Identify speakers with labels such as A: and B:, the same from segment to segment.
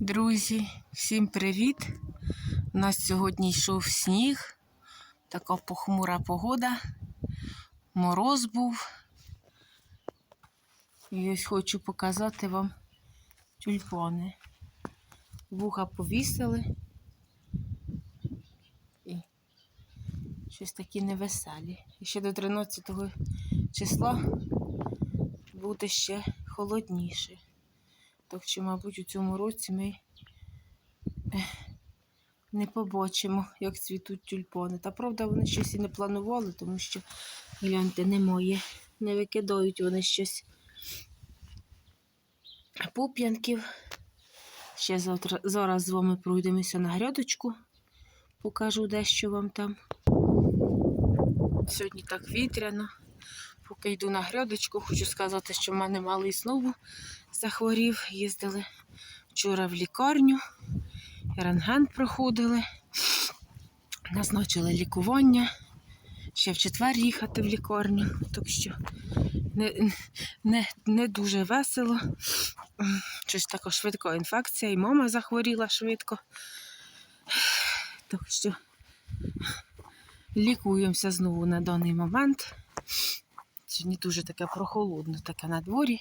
A: Друзі, всім привіт! У нас сьогодні йшов сніг, така похмура погода, мороз був. І ось хочу показати вам тюльпани. Вуха повісили і щось такі невеселі. І ще до 13 числа буде ще холодніше. Так що, мабуть, у цьому році ми не побачимо, як цвітуть тюльпани. Та правда, вони щось і не планували, тому що, гляньте, немає. Не викидають вони щось пуп'янків. Ще завтра, зараз з вами пройдемося на грядочку. Покажу дещо вам там. Сьогодні так вітряно. Поки йду на грядочку, хочу сказати, що в мене малий знову захворів. Їздили вчора в лікарню, рентген проходили, назначили лікування. Ще в четвер їхати в лікарню, так що не, не, не дуже весело. Щось така швидка інфекція, і мама захворіла швидко. Так що лікуємося знову на даний момент. Сьогодні дуже таке прохолодно, таке на дворі.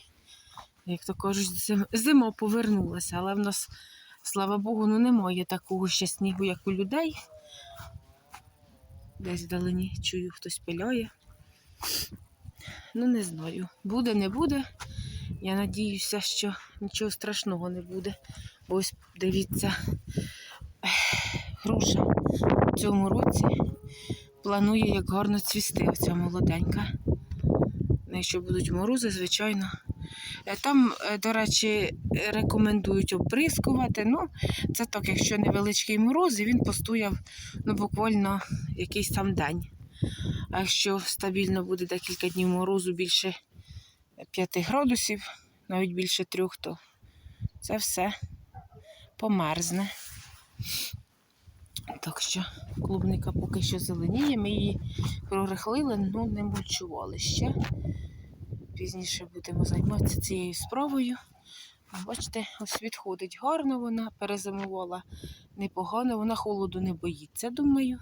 A: Як то кажуть, зим- зима повернулася, але в нас, слава Богу, ну немає такого ще снігу, як у людей. Десь вдалині чую, хтось пиляє. Ну, не знаю. Буде, не буде. Я надіюся, що нічого страшного не буде. Ось дивіться, груша в цьому році планує як гарно цвісти оця молоденька. Якщо будуть морози, звичайно. Е, Там, е, до речі, рекомендують обрискувати. Ну, це так, якщо невеличкий мороз, і він постояв ну, буквально якийсь там день. А якщо стабільно буде декілька днів морозу більше 5 градусів, навіть більше трьох, то це все померзне. Так що клубника поки що зеленіє, ми її прорихлили, ну не мульчували ще. Пізніше будемо займатися цією справою. Бачите, ось відходить гарно вона, перезимувала непогано, вона холоду не боїться, думаю.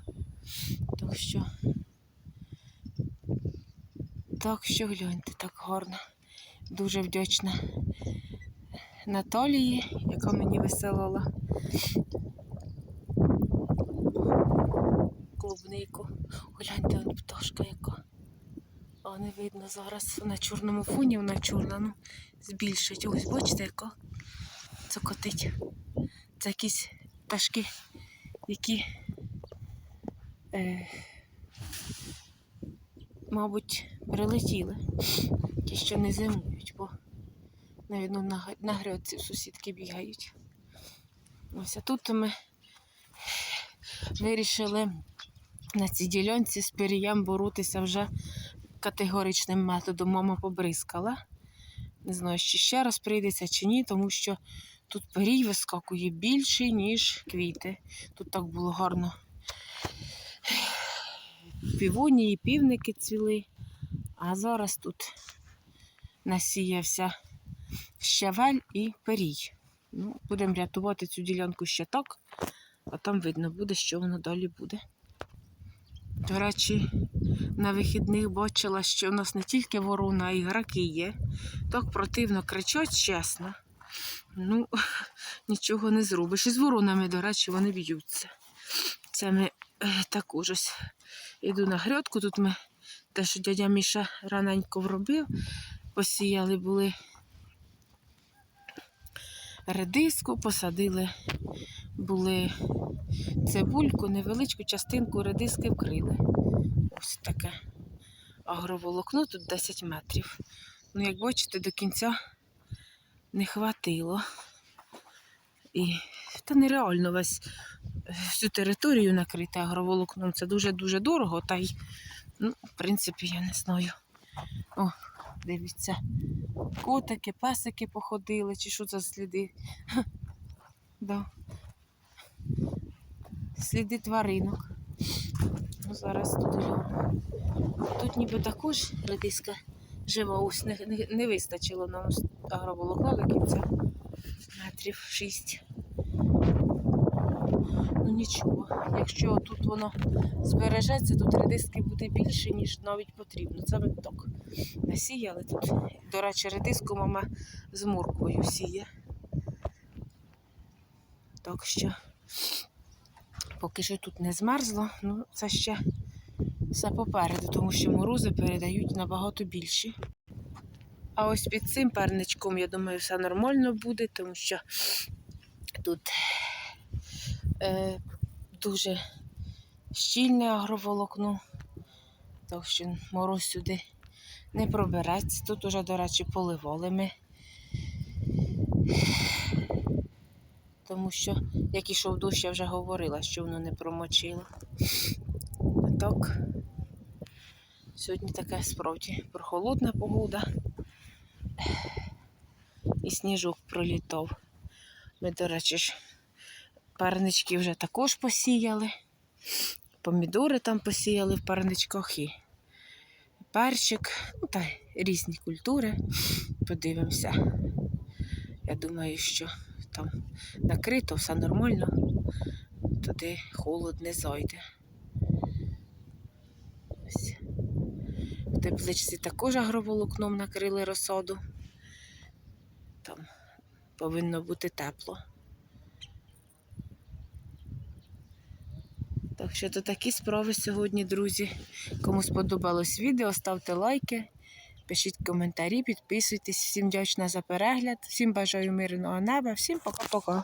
A: Так що, так що гляньте, так гарно. Дуже вдячна Наталії, яка мені висилала клубнику. Гляньте, он пташка яка. А не видно зараз на чорному фоні, вона чорна, ну, збільшить. Ось бачите, яка цокотить. Це якісь пташки, які, е, мабуть, прилетіли. Ті, що не зимують, бо, навіть, на, г- на грядці сусідки бігають. Ось а тут ми вирішили на цій ділянці з пирієм боротися вже категоричним методом. Мама побризкала. Не знаю, чи ще раз прийдеться чи ні, тому що тут пирій вискакує більший, ніж квіти. Тут так було гарно. Півонії, півники цвіли, а зараз тут насіявся щавель і пирій. Ну, будемо рятувати цю ділянку ще так, а там видно буде, що воно далі буде. До речі, на вихідних бачила, що в нас не тільки ворона, а й граки є. Так противно кричать, чесно. Ну, нічого не зробиш. І з воронами, до речі, вони б'ються. Це ми е, також ось іду на грядку. Тут ми те, що дядя Міша раненько вробив, посіяли були редиску, посадили були цибульку, невеличку частинку редиски вкрили. Ось таке агроволокно, тут 10 метрів. Ну, як бачите, до кінця не хватило. І та нереально весь всю територію накрити агроволокном. Це дуже-дуже дорого, та й, ну, в принципі, я не знаю. О, дивіться, котики, песики походили, чи що за сліди. Да. Сліди тваринок. Ну, зараз тут. Тут ніби також редиска жива, ось не, не, вистачило нам агроволокна до кінця метрів 6. нічого. Якщо тут воно збережеться, тут редиски буде більше, ніж навіть потрібно. Це ми так насіяли тут. До речі, редиску мама з морквою сіє. Так що поки що тут не змерзло, ну це ще все попереду, тому що морози передають набагато більші. А ось під цим перничком, я думаю, все нормально буде, тому що тут е, дуже щільне агроволокно, так що мороз сюди не пробереться. Тут уже, до речі, поливали ми. Тому що, як ішов дощ, я вже говорила, що воно не промочило. Так, сьогодні така справді прохолодна погода. І сніжок пролітав. Ми, до речі, ж парнички вже також посіяли. Помідори там посіяли в парничках і перчик, ну та різні культури. Подивимося. Я думаю, що там накрито, все нормально, туди холод не зайде. Ось. В тепличці також агроволокном накрили розсаду. Там повинно бути тепло. Так що то такі справи сьогодні, друзі. Кому сподобалось відео, ставте лайки, пишіть коментарі, підписуйтесь. Всім вдячна за перегляд, всім бажаю мирного неба, всім пока-пока.